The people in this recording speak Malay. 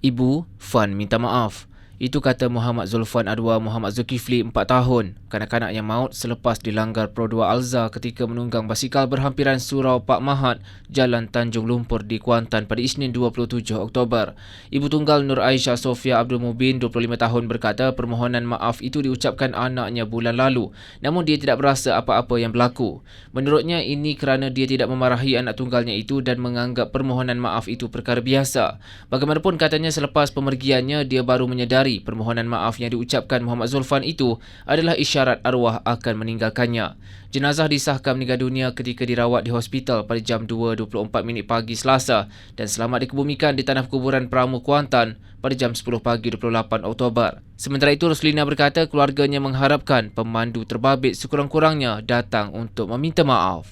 Ibu, Fan minta maaf. Itu kata Muhammad Zulfan Adwa Muhammad Zulkifli 4 tahun, kanak-kanak yang maut selepas dilanggar Pro 2 Alza ketika menunggang basikal berhampiran Surau Pak Mahat, Jalan Tanjung Lumpur di Kuantan pada Isnin 27 Oktober. Ibu tunggal Nur Aisyah Sofia Abdul Mubin 25 tahun berkata permohonan maaf itu diucapkan anaknya bulan lalu, namun dia tidak berasa apa-apa yang berlaku. Menurutnya ini kerana dia tidak memarahi anak tunggalnya itu dan menganggap permohonan maaf itu perkara biasa. Bagaimanapun katanya selepas pemergiannya dia baru menyedari hari permohonan maaf yang diucapkan Muhammad Zulfan itu adalah isyarat arwah akan meninggalkannya. Jenazah disahkan meninggal dunia ketika dirawat di hospital pada jam 2.24 minit pagi Selasa dan selamat dikebumikan di tanah kuburan Pramu Kuantan pada jam 10 pagi 28 Oktober. Sementara itu Roslina berkata keluarganya mengharapkan pemandu terbabit sekurang-kurangnya datang untuk meminta maaf.